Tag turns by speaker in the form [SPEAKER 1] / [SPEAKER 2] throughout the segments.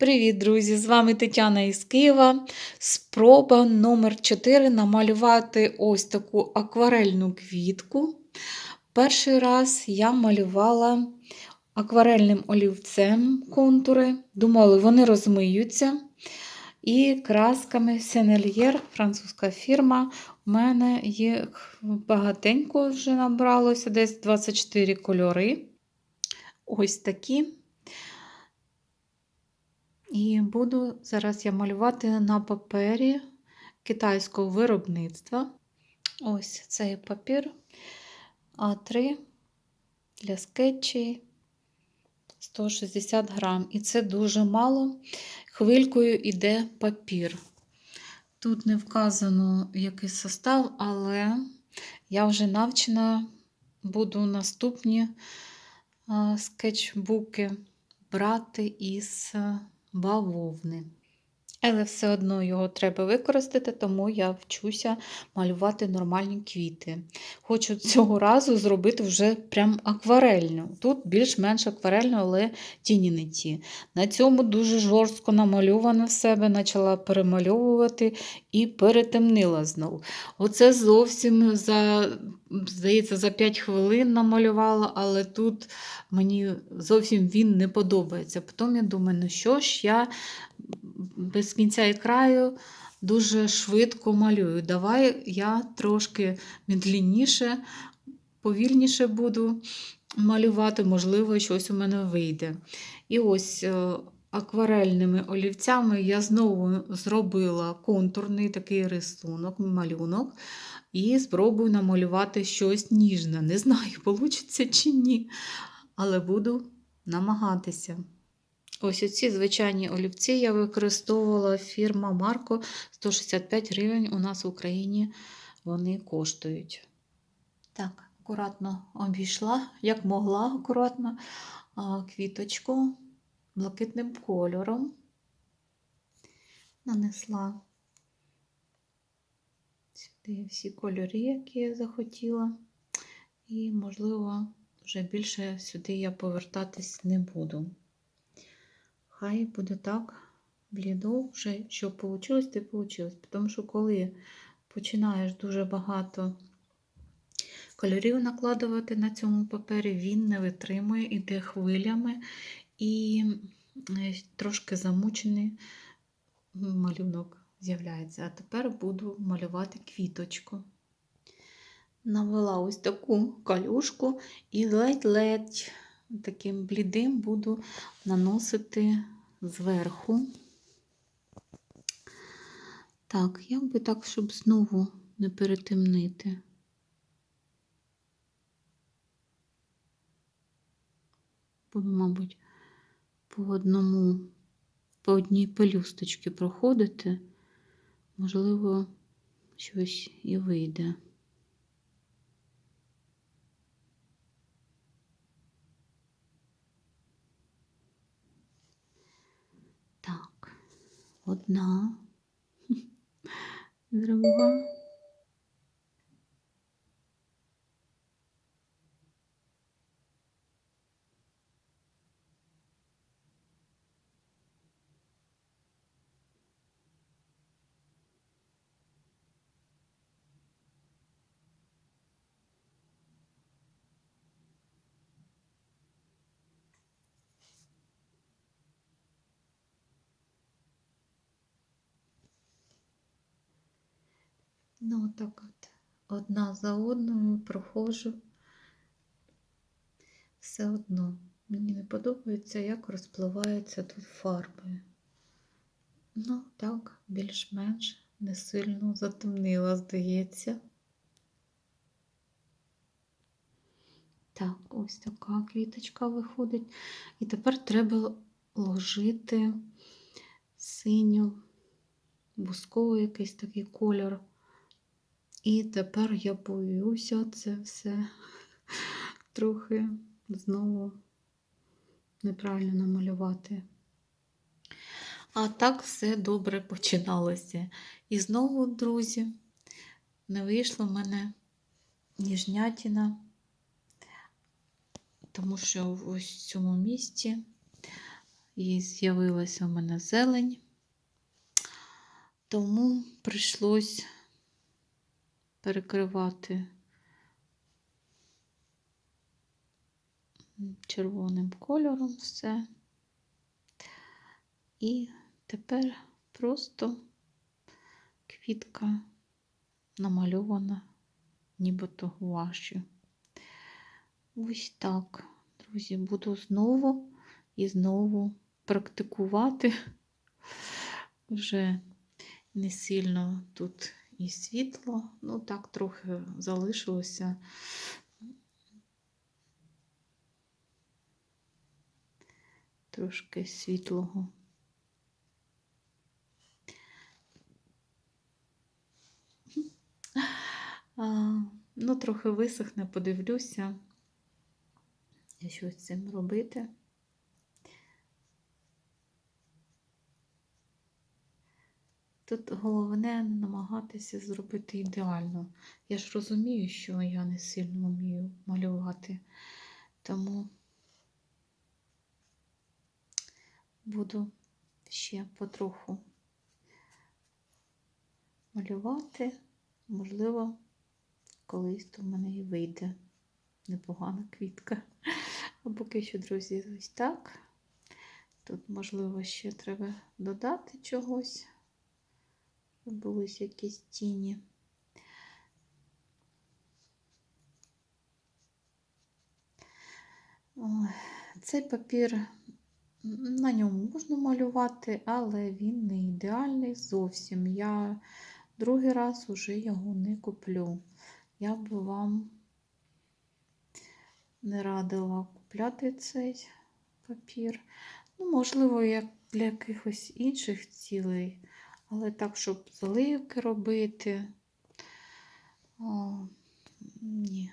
[SPEAKER 1] Привіт, друзі! З вами Тетяна із Києва. Спроба номер 4 намалювати ось таку акварельну квітку. Перший раз я малювала акварельним олівцем контури. Думали, вони розмиються. І красками Сенельєр, французька фірма. У мене їх багатенько вже набралося, десь 24 кольори. Ось такі. І буду зараз я малювати на папері китайського виробництва. Ось цей папір А3 для скетчі 160 грам. І це дуже мало. Хвилькою йде папір. Тут не вказано який состав, але я вже навчена буду наступні скетчбуки брати із бавовни. Але все одно його треба використати, тому я вчуся малювати нормальні квіти. Хочу цього разу зробити вже прям акварельну. Тут більш-менш акварельно, але тіні не ті. На цьому дуже жорстко намальовано в себе, почала перемальовувати і перетемнила знову. Оце зовсім за, здається, за 5 хвилин намалювала, але тут мені зовсім він не подобається. Потім я думаю, ну що ж, я без кінця і краю дуже швидко малюю. Давай я трошки медленніше, повільніше буду малювати, можливо, щось у мене вийде. І ось е, акварельними олівцями я знову зробила контурний такий рисунок, малюнок. І спробую намалювати щось ніжне. Не знаю, вийде чи ні, але буду намагатися. Ось оці звичайні олівці я використовувала фірма Марко 165 гривень. У нас в Україні вони коштують. Так, акуратно обійшла, як могла акуратно, квіточку блакитним кольором. Нанесла сюди всі кольори, які я захотіла. І, можливо, вже більше сюди я повертатись не буду. Хай буде так, блідо, вже що вийшло, те вийшло. Тому що коли починаєш дуже багато кольорів накладувати на цьому папері, він не витримує, іде хвилями і е, трошки замучений малюнок з'являється. А тепер буду малювати квіточку. Навела ось таку калюшку і ледь-ледь таким блідим буду наносити зверху. Так, як би так, щоб знову не перетемнити. Буду, мабуть, по одному, по одній пелюсточці проходити, можливо, щось і вийде. Одна, друга. Ну, отак от одна за одною проходжу. Все одно мені не подобається, як розпливаються тут фарби. Ну, так, більш-менш не сильно затемнила, здається. Так, ось така квіточка виходить. І тепер треба ложити синю, бусковий якийсь такий кольор. І тепер я боюся це все трохи знову неправильно намалювати. А так все добре починалося. І знову, друзі, не вийшло в мене ніжнятіна, тому що ось в цьому місці і з'явилася у мене зелень. Тому прийшлось перекривати червоним кольором все. І тепер просто квітка намальована нібито гуашю. Ось так, друзі, буду знову і знову практикувати. Вже не сильно тут і світло, ну так трохи залишилося. Трошки світлого. Ну, трохи висохне, подивлюся, що з цим робити. Тут головне не намагатися зробити ідеально. Я ж розумію, що я не сильно вмію малювати, тому буду ще потроху малювати, можливо, колись то в мене і вийде непогана квітка. А поки що, друзі, ось так. Тут, можливо, ще треба додати чогось були якісь тіні. Цей папір, на ньому можна малювати, але він не ідеальний зовсім. Я другий раз уже його не куплю. Я би вам не радила купляти цей папір. Ну, можливо, як для якихось інших цілей. Але так, щоб заливки робити. О, ні.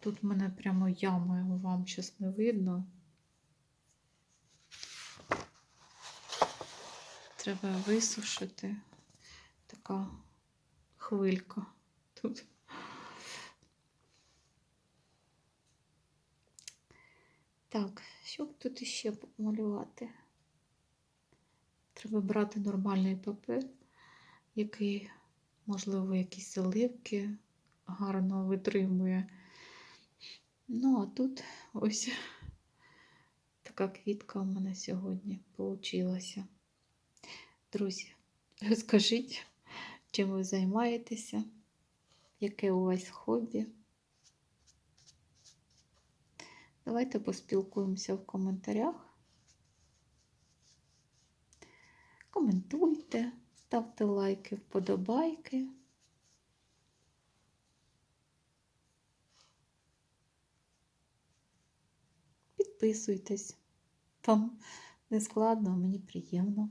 [SPEAKER 1] Тут в мене прямо яма, його вам щось не видно. Треба висушити. Така хвилька тут. Так, що тут іще помалювати? Треба брати нормальний папір, який, можливо, якісь заливки гарно витримує. Ну, а тут ось така квітка у мене сьогодні получилася. Друзі, розкажіть, чим ви займаєтеся, яке у вас хобі. Давайте поспілкуємося в коментарях. Коментуйте, ставте лайки, вподобайки. Підписуйтесь. Вам не складно, мені приємно.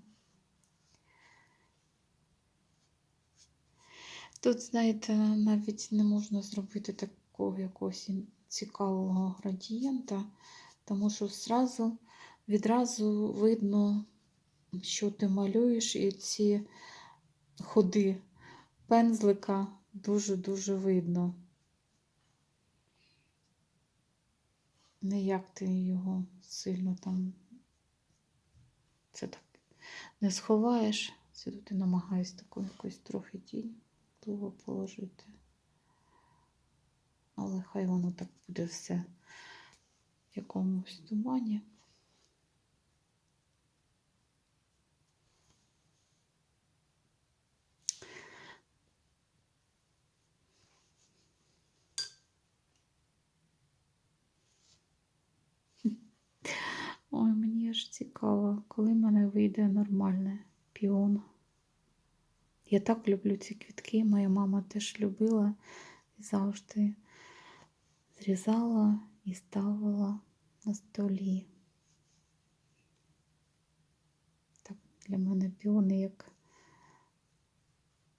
[SPEAKER 1] Тут, знаєте, навіть не можна зробити такого якогось цікавого градієнта, тому що зразу, відразу видно що ти малюєш, і ці ходи пензлика дуже-дуже видно. Не як ти його сильно там це так не сховаєш. Це тут і намагаюсь таку якусь трохи тінь довго положити. Але хай воно так буде все в якомусь тумані. Ой, мені аж цікаво, коли в мене вийде нормальне піон. Я так люблю ці квітки, моя мама теж любила і завжди зрізала і ставила на столі. Так, для мене піони як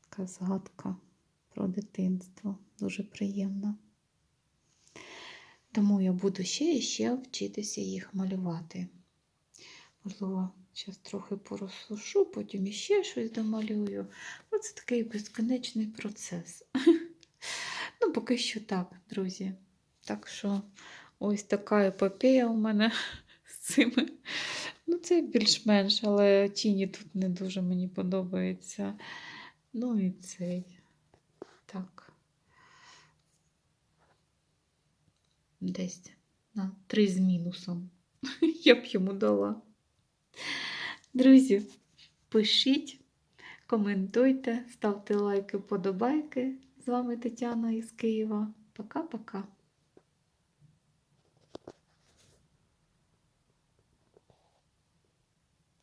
[SPEAKER 1] така згадка про дитинство. Дуже приємно. Тому я буду ще і ще вчитися їх малювати. Можливо, зараз трохи порозсушу, потім іще щось домалюю. Оце такий безконечний процес. Ну, поки що так, друзі. Так що ось така епопея у мене з цими Ну, це більш-менш, але тіні тут не дуже мені подобається. Ну і цей. Так. Десь на 3 з мінусом. Я б йому дала. Друзі, пишіть, коментуйте, ставте лайки, подобайки. З вами Тетяна із Києва. Пока-пока.